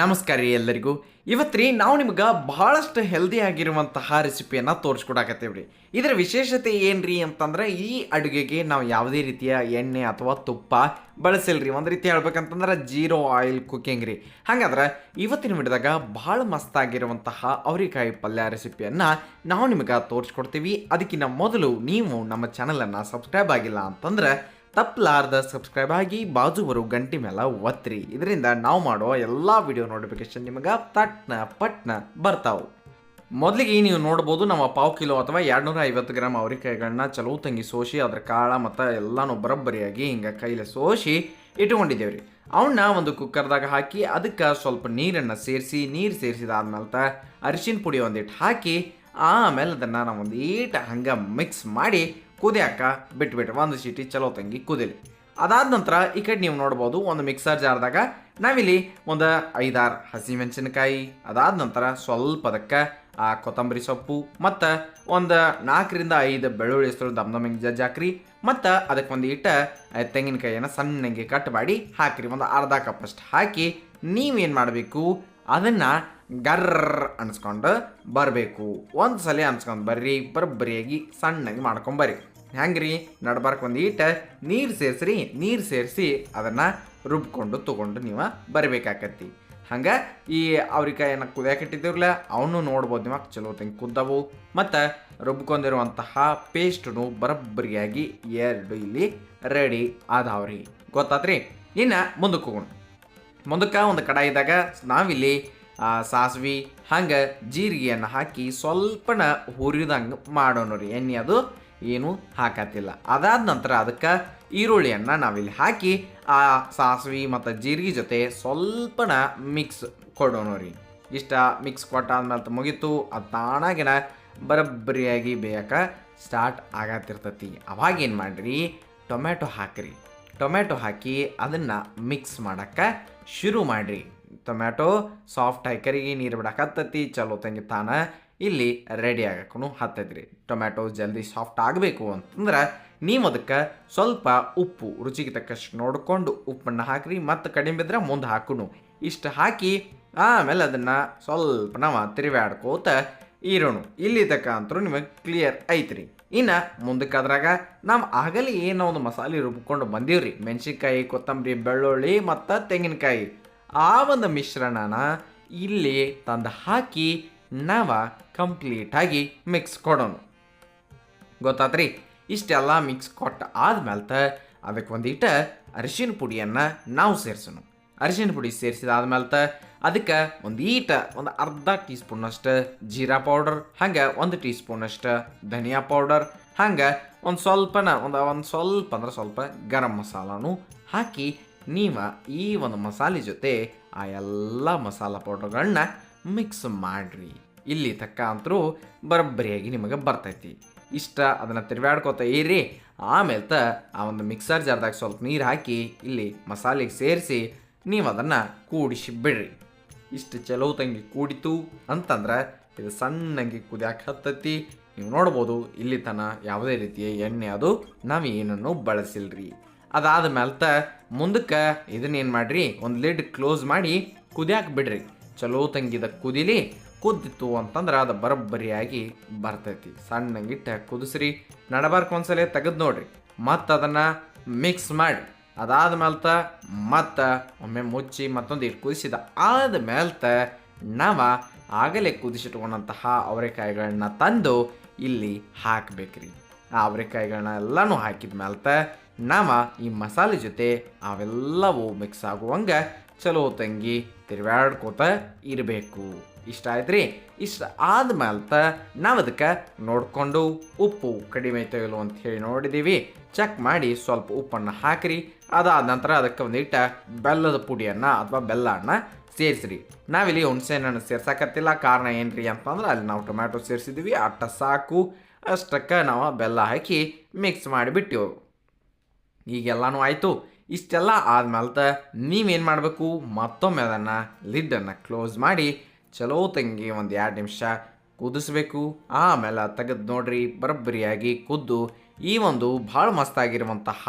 ನಮಸ್ಕಾರ ರೀ ಎಲ್ಲರಿಗೂ. ಇವತ್ತು ರೀ ನಾವು ನಿಮ್ಗೆ ಬಹಳಷ್ಟು ಹೆಲ್ದಿ ಆಗಿರುವಂತಹ ರೆಸಿಪಿಯನ್ನು ತೋರಿಸ್ಕೊಡಾಕತ್ತೇವೆ ರೀ ಇದರ ವಿಶೇಷತೆ ಏನ್ರಿ ಅಂತಂದ್ರೆ ಈ ಅಡುಗೆಗೆ ನಾವು ಯಾವುದೇ ರೀತಿಯ ಎಣ್ಣೆ ಅಥವಾ ತುಪ್ಪ ಬಳಸಿಲ್ರಿ. ಒಂದು ರೀತಿ ಹೇಳ್ಬೇಕಂತಂದ್ರೆ ಜೀರೋ ಆಯಿಲ್ ಕುಕ್ಕಿಂಗ್ ರೀ. ಹಾಗಾದ್ರೆ ಇವತ್ತಿನ ವಿಡಿಯೋದಾಗ ಭಾಳ ಮಸ್ತಾಗಿರುವಂತಹ ಅವರಿಕಾಯಿ ಪಲ್ಯ ರೆಸಿಪಿಯನ್ನು ನಾವು ನಿಮಗೆ ತೋರಿಸ್ಕೊಡ್ತೀವಿ. ಅದಕ್ಕಿಂತ ಮೊದಲು ನೀವು ನಮ್ಮ ಚಾನಲನ್ನು ಸಬ್ಸ್ಕ್ರೈಬ್ ಆಗಿಲ್ಲ ಅಂತಂದ್ರೆ ತಪ್ಪಲಾರ್ದ ಸಬ್ಸ್ಕ್ರೈಬ್ ಆಗಿ ಬಾಜು ಬರೋ ಗಂಟೆ ಮೇಲೆ ಒತ್ತಿರಿ ಇದರಿಂದ ನಾವು ಮಾಡೋ ಎಲ್ಲ ವಿಡಿಯೋ ನೋಟಿಫಿಕೇಶನ್ ನಿಮಗೆ ತಟ್ನ ಪಟ್ನ ಬರ್ತಾವೆ. ಮೊದಲಿಗೆ ನೀವು ನೋಡ್ಬೋದು ನಮ್ಮ ಪಾವು ಕಿಲೋ ಅಥವಾ ಎರಡುನೂರ ಐವತ್ತು ಗ್ರಾಮ್ ಅವರಿಕಾಯಿಗಳನ್ನ ಚಲೋ ತಂಗಿ ಸೋಸಿ ಅದ್ರ ಕಾಳ ಮತ್ತು ಎಲ್ಲನೂ ಬರಬ್ಬರಿಯಾಗಿ ಹಿಂಗೆ ಕೈಲಿ ಸೋಸಿ ಇಟ್ಕೊಂಡಿದ್ದೇವೆ ರೀ ಅವನ್ನ ಒಂದು ಕುಕ್ಕರ್ದಾಗ ಹಾಕಿ ಅದಕ್ಕೆ ಸ್ವಲ್ಪ ನೀರನ್ನು ಸೇರಿಸಿ, ನೀರು ಸೇರಿಸಿದಾದ್ಮೇಲೆ ಅರಿಶಿನ ಪುಡಿ ಒಂದಿಟ್ಟು ಹಾಕಿ ಆಮೇಲೆ ಅದನ್ನು ನಾವು ಒಂದು ಈಟ ಹಂಗೆ ಮಿಕ್ಸ್ ಮಾಡಿ ಕುದಿಯಾಕ ಬಿಟ್ಬಿಟ್ರೆ ಒಂದು ಸೀಟಿ ಚಲೋ ತಂಗಿ ಕುದಿಲಿ. ಅದಾದ ನಂತರ ಈ ಕಡೆ ನೀವು ನೋಡ್ಬೋದು ಒಂದು ಮಿಕ್ಸರ್ ಜಾರ್ದಾಗ ನಾವಿಲ್ಲಿ ಒಂದು ಐದಾರು ಹಸಿಮೆಣಸಿನಕಾಯಿ, ಅದಾದ ನಂತರ ಸ್ವಲ್ಪ ಅದಕ್ಕೆ, ಆ, ಕೊತ್ತಂಬರಿ ಸೊಪ್ಪು, ಮತ್ತು ಒಂದು ನಾಲ್ಕರಿಂದ ಐದು ಬೆಳ್ಳುಳ್ಳಿ ಹೆಸರು ದಮ್ ದಮ್ ಜಜ್ಜಿ ಹಾಕ್ರಿ ಮತ್ತು ಅದಕ್ಕೆ ಒಂದು ಇಟ್ಟ ತೆಂಗಿನಕಾಯಿಯನ್ನು ಸಣ್ಣಗೆ ಕಟ್ ಮಾಡಿ ಹಾಕಿರಿ. ಒಂದು ಅರ್ಧ ಕಪ್ಪಷ್ಟು ಹಾಕಿ ನೀವೇನು ಮಾಡಬೇಕು? ಅದನ್ನು ಗರ್ರ ಅನ್ಸ್ಕೊಂಡು ಬರಬೇಕು. ಒಂದು ಸಲ ಅನ್ಸ್ಕೊಂಡು ಬರ್ರಿ, ಬರೋಬ್ಬರಿಯಾಗಿ ಸಣ್ಣಗೆ ಮಾಡ್ಕೊಂಬರ್ರಿ ಹೆಂಗ್ರಿ? ನಡ್ಬಾರ್ಕ ಒಂದು ಈಟ, ನೀರು ಸೇರಿಸ್ರಿ, ನೀರು ಸೇರಿಸಿ ಅದನ್ನು ರುಬ್ಕೊಂಡು ತೊಗೊಂಡು ನೀವು ಬರಬೇಕಾಕತಿ ಹಂಗೆ ಈ ಅವ್ರಿಕಾಯನ್ನು ಕುದಿಯಕ್ಕೆ ಇಟ್ಟಿದ್ದೀರಲ್ಲ ಅವನು ನೋಡ್ಬೋದು ನಿಮಗೆ ಚಲೋ ತಂಗಿ ಕುದ್ದವು. ಮತ್ತು ರುಬ್ಕೊಂಡಿರುವಂತಹ ಪೇಸ್ಟನು ಬರಬ್ಬರಿಯಾಗಿ ಎರಡು ಇಲ್ಲಿ ರೆಡಿ ಆದವ್ರಿ. ಗೊತ್ತಾತ್ರಿ? ಇನ್ನು ಮುಂದಕ್ಕೆ ಹೋಗೋಣ. ಮುಂದಕ್ಕೆ ಒಂದು ಕಡಾಯಿದಾಗ ನಾವಿಲ್ಲಿ ಸಾಸ್ವಿ, ಹಂಗೆ ಜೀರಿಗೆಯನ್ನು ಹಾಕಿ ಸ್ವಲ್ಪನ ಹುರಿದಂಗೆ ಮಾಡೋಣ ರೀ ಎಣ್ಣೆ ಅದು. ಏನು ಹಾಕತ್ತಿಲ್ಲ. ಅದಾದ ನಂತರ ಅದಕ್ಕೆ ಈರುಳ್ಳಿಯನ್ನು ನಾವಿಲ್ಲಿ ಹಾಕಿ, ಆ ಸಾಸಿವೆ ಮತ್ತು ಜೀರಿಗೆ ಜೊತೆ ಸ್ವಲ್ಪನ ಮಿಕ್ಸ್ ಕೊಡೋಣ ರೀ ಇಷ್ಟ ಮಿಕ್ಸ್ ಕೊಟ್ಟಾದ್ಮೇಲೆ ಮುಗೀತು. ಅದು ತಾನಾಗಿನ ಬರಬ್ಬರಿಯಾಗಿ ಬೇಯಕ್ಕೆ ಸ್ಟಾರ್ಟ್ ಆಗತ್ತಿರ್ತೈತಿ. ಅವಾಗೇನು ಮಾಡಿರಿ? ಟೊಮೆಟೊ ಹಾಕಿರಿ. ಟೊಮೆಟೊ ಹಾಕಿ ಅದನ್ನು ಮಿಕ್ಸ್ ಮಾಡೋಕ್ಕೆ ಶುರು ಮಾಡಿರಿ. ಟೊಮ್ಯಾಟೊ ಸಾಫ್ಟ್ ಆಗಿ ಕರಿಗೆ, ನೀರು ಬಿಡಕತ್ತತಿ ಚಲೋ ತಂಗಿ ತಾನ ಇಲ್ಲಿ ರೆಡಿ ಆಗಕ್ಕೂ ಹತ್ತೈತ್ರಿ. ಟೊಮ್ಯಾಟೊ ಜಲ್ದಿ ಸಾಫ್ಟ್ ಆಗಬೇಕು ಅಂತಂದ್ರೆ ನೀವು ಅದಕ್ಕೆ ಸ್ವಲ್ಪ ಉಪ್ಪು, ರುಚಿಗೆ ತಕ್ಕಷ್ಟು ನೋಡಿಕೊಂಡು ಉಪ್ಪನ್ನು ಹಾಕ್ರಿ, ಮತ್ತು ಕಡಿಮೆ ಬಿದ್ದರೆ ಮುಂದೆ ಹಾಕೂ ಇಷ್ಟು ಹಾಕಿ ಆಮೇಲೆ ಅದನ್ನು ಸ್ವಲ್ಪ ನಾವು ತಿರುವಾಡ್ಕೋತ ಇರೋಣ ಇಲ್ಲಿ ತಕ್ಕ ಅಂತರೂ ನಿಮಗೆ ಕ್ಲಿಯರ್ ಐತ್ರಿ. ಇನ್ನು ಮುಂದಕ್ಕೆ ಅದ್ರಾಗ ನಾವು ಆಗಲಿ ಏನೋ ಒಂದು ಮಸಾಲೆ ರುಬ್ಕೊಂಡು ಬಂದೀವ್ರಿ. ಮೆಣಸಿನ್ಕಾಯಿ, ಕೊತ್ತಂಬರಿ, ಬೆಳ್ಳುಳ್ಳಿ, ಮತ್ತು ತೆಂಗಿನಕಾಯಿ. ಆ ಒಂದು ಮಿಶ್ರಣನ ಇಲ್ಲಿ ತಂದು ಹಾಕಿ ನಾವು ಕಂಪ್ಲೀಟಾಗಿ ಮಿಕ್ಸ್ ಕೊಡೋಣ. ಗೊತ್ತಾತ್ರಿ? ಇಷ್ಟೆಲ್ಲ ಮಿಕ್ಸ್ ಕೊಟ್ಟ ಆದ್ಮೇಲೆ ಅದಕ್ಕೆ ಒಂದಿಟ್ಟ ಅರಿಶಿನ ಪುಡಿಯನ್ನು ನಾವು ಸೇರಿಸೋಣ. ಅರಿಶಿನ ಪುಡಿ ಸೇರಿಸಿದಾದ್ಮೇಲೆ ಅದಕ್ಕೆ ಒಂದು ಈಟ, ಒಂದು ಅರ್ಧ ಟೀ ಸ್ಪೂನಷ್ಟು ಜೀರಾ ಪೌಡರ್, ಹಂಗೆ ಒಂದು ಟೀ ಸ್ಪೂನಷ್ಟು ಧನಿಯಾ ಪೌಡರ್, ಹಂಗೆ ಒಂದು ಸ್ವಲ್ಪನ, ಒಂದು ಒಂದು ಸ್ವಲ್ಪ ಅಂದ್ರೆ ಸ್ವಲ್ಪ ಗರಂ ಮಸಾಲಾನು ಹಾಕಿ ನೀವು ಈ ಒಂದು ಮಸಾಲೆ ಜೊತೆ ಆ ಎಲ್ಲ ಮಸಾಲ ಪೌಡರ್ಗಳನ್ನ ಮಿಕ್ಸ್ ಮಾಡಿರಿ. ಇಲ್ಲಿ ತಕ್ಕ ಅಂತರೂ ಬರಬ್ಬರಿಯಾಗಿ ನಿಮಗೆ ಬರ್ತೈತಿ. ಇಷ್ಟ, ಅದನ್ನು ತಿರುಗಾಡ್ಕೋತ ಇರಿ. ಆಮೇಲೆ ತ ಆ ಒಂದು ಮಿಕ್ಸರ್ ಜಾರ್ದಾಗ ಸ್ವಲ್ಪ ನೀರು ಹಾಕಿ ಇಲ್ಲಿ ಮಸಾಲೆಗೆ ಸೇರಿಸಿ ನೀವು ಅದನ್ನು ಕೂಡಿಸಿ ಬಿಡ್ರಿ. ಇಷ್ಟು ಚಲೋ ತಂಗಿ ಕೂಡಿತು ಅಂತಂದ್ರೆ ಇದು ಸಣ್ಣಂಗೆ ಕುದಿಯಾಕೆ ಹತ್ತತಿ. ನೀವು ನೋಡ್ಬೋದು ಇಲ್ಲಿ ತನ ಯಾವುದೇ ರೀತಿಯ ಎಣ್ಣೆ ಅದು ನಾವು ಏನನ್ನು ಬಳಸಿಲ್ರಿ. ಅದಾದ ಮೇಲೆ ತ ಮುಂದಕ್ಕೆ ಇದನ್ನೇನು ಮಾಡಿರಿ? ಒಂದು ಲಿಡ್ ಕ್ಲೋಸ್ ಮಾಡಿ ಕುದಿಯಾಕೆ ಬಿಡ್ರಿ. ಚಲೋ ತಂಗಿದ ಕುದಿಲಿ ಕುದ್ದಿತ್ತು ಅಂತಂದ್ರೆ ಅದು ಬರಬ್ಬರಿಯಾಗಿ ಬರ್ತೈತಿ. ಸಣ್ಣಂಗಿಟ್ಟ ಕುದಿಸ್ರಿ. ನಡಬಾರ್ಕ ಒಂದ್ಸಲ ತೆಗೆದು ನೋಡ್ರಿ. ಮತ್ತು ಅದನ್ನು ಮಿಕ್ಸ್ ಮಾಡಿ. ಅದಾದ ಮೇಲ್ತ ಮತ್ತು ಒಮ್ಮೆ ಮುಚ್ಚಿ ಮತ್ತೊಂದು ಇಟ್ಟು ಕುದಿಸಿದ. ಆದ ಮೇಲ್ತ ನಾವು ಆಗಲೇ ಕುದಿಸಿಟ್ಕೊಂಡಂತಹ ಅವರೆಕಾಯಿಗಳನ್ನ ತಂದು ಇಲ್ಲಿ ಹಾಕ್ಬೇಕ್ರಿ. ಆ ಅವರೆಕಾಯಿಗಳನ್ನ ಎಲ್ಲನೂ ಹಾಕಿದ ಮೇಲ್ತ ನಾವು ಈ ಮಸಾಲೆ ಜೊತೆ ಅವೆಲ್ಲವೂ ಮಿಕ್ಸ್ ಆಗುವಂಗೆ ಚಲೋ ತಂಗಿ ತಿರುಗಾಡ್ಕೋತ ಇರಬೇಕು. ಇಷ್ಟ ಆಯ್ತ್ರಿ? ಇಷ್ಟ ಆದ್ಮೇಲ್ತ ನಾವು ಅದಕ್ಕೆ ನೋಡಿಕೊಂಡು ಉಪ್ಪು ಕಡಿಮೆ ತೆಗಲು ಅಂತ ಹೇಳಿ ನೋಡಿದ್ದೀವಿ ಚೆಕ್ ಮಾಡಿ ಸ್ವಲ್ಪ ಉಪ್ಪನ್ನು ಹಾಕಿರಿ. ಅದಾದ ನಂತರ ಅದಕ್ಕೆ ಒಂದಿಟ್ಟ ಬೆಲ್ಲದ ಪುಡಿಯನ್ನು ಅಥವಾ ಬೆಲ್ಲವನ್ನು ಸೇರಿಸ್ರಿ. ನಾವಿಲ್ಲಿ ಹುಣಸೆಹಣ್ಣನ್ನು ಸೇರ್ಸಕತ್ತಿಲ್ಲ. ಕಾರಣ ಏನ್ರಿ ಅಂತಂದ್ರೆ ಅಲ್ಲಿ ನಾವು ಟೊಮ್ಯಾಟೊ ಸೇರಿಸಿದ್ವಿ. ಅಟ್ಟ ಸಾಕು. ಅಷ್ಟಕ್ಕೆ ನಾವು ಬೆಲ್ಲ ಹಾಕಿ ಮಿಕ್ಸ್ ಮಾಡಿಬಿಟ್ಟೆವು ಈಗೆಲ್ಲನೂ ಆಯಿತು. ಇಷ್ಟೆಲ್ಲ ಆದ್ಮೇಲೆ ನೀವೇನು ಮಾಡಬೇಕು? ಮತ್ತೊಮ್ಮೆ ಅದನ್ನು ಲಿಡ್ಡನ್ನು ಕ್ಲೋಸ್ ಮಾಡಿ ಚಲೋ ತಂಗಿ ಒಂದು ಎರಡು ನಿಮಿಷ ಕುದಿಸ್ಬೇಕು. ಆಮೇಲೆ ತೆಗೆದು ನೋಡ್ರಿ, ಬರಬ್ಬರಿಯಾಗಿ ಕುದ್ದು ಈ ಒಂದು ಭಾಳ ಮಸ್ತಾಗಿರುವಂತಹ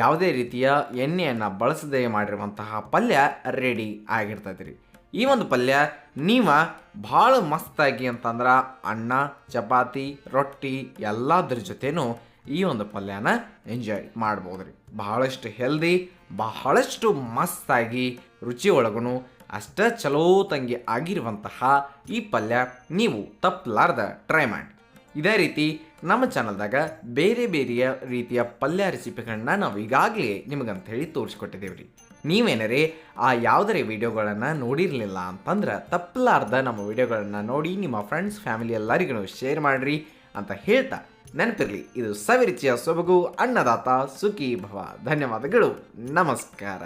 ಯಾವುದೇ ರೀತಿಯ ಎಣ್ಣೆಯನ್ನು ಬಳಸದೇ ಮಾಡಿರುವಂತಹ ಪಲ್ಯ ರೆಡಿ ಆಗಿರ್ತೈತೆ ರೀ ಈ ಒಂದು ಪಲ್ಯ ನೀವ ಭಾಳ ಮಸ್ತಾಗಿ ಅಂತಂದ್ರೆ ಅನ್ನ, ಚಪಾತಿ, ರೊಟ್ಟಿ ಎಲ್ಲದ್ರ ಜೊತೆನೂ ಈ ಒಂದು ಪಲ್ಯನ ಎಂಜಾಯ್ ಮಾಡ್ಬೋದು ರೀ ಬಹಳಷ್ಟು ಹೆಲ್ದಿ ಬಹಳಷ್ಟು ಮಸ್ತಾಗಿ ರುಚಿ ಒಳಗೂ ಅಷ್ಟ ಚಲೋ ತಂಗಿ ಆಗಿರುವಂತಹ ಈ ಪಲ್ಯ ನೀವು ತಪ್ಪಲಾರ್ದ ಟ್ರೈ ಮಾಡಿ. ಇದೇ ರೀತಿ ನಮ್ಮ ಚಾನಲ್ದಾಗ ಬೇರೆ ಬೇರೆಯ ರೀತಿಯ ಪಲ್ಯ ರೆಸಿಪಿಗಳನ್ನ ನಾವು ಈಗಾಗಲೇ ನಿಮಗಂತ ಹೇಳಿ ತೋರಿಸ್ಕೊಟ್ಟಿದ್ದೇವೆ ರೀ ನೀವೇನರೇ ಆ ಯಾವುದರೇ ವಿಡಿಯೋಗಳನ್ನು ನೋಡಿರಲಿಲ್ಲ ಅಂತಂದ್ರೆ ತಪ್ಪಲಾರ್ದ ನಮ್ಮ ವಿಡಿಯೋಗಳನ್ನು ನೋಡಿ ನಿಮ್ಮ ಫ್ರೆಂಡ್ಸ್ ಫ್ಯಾಮಿಲಿ ಎಲ್ಲರಿಗೂ ಶೇರ್ ಮಾಡಿರಿ. ಅಂತ ಹೇಳ್ತಾ ನೆನಪಿರಲಿ ಇದು ಸವಿರುಚಿಯ ಸೊಬಗು ಅನ್ನದಾತ ಸುಖಿ ಭವ ಧನ್ಯವಾದಗಳು. ನಮಸ್ಕಾರ.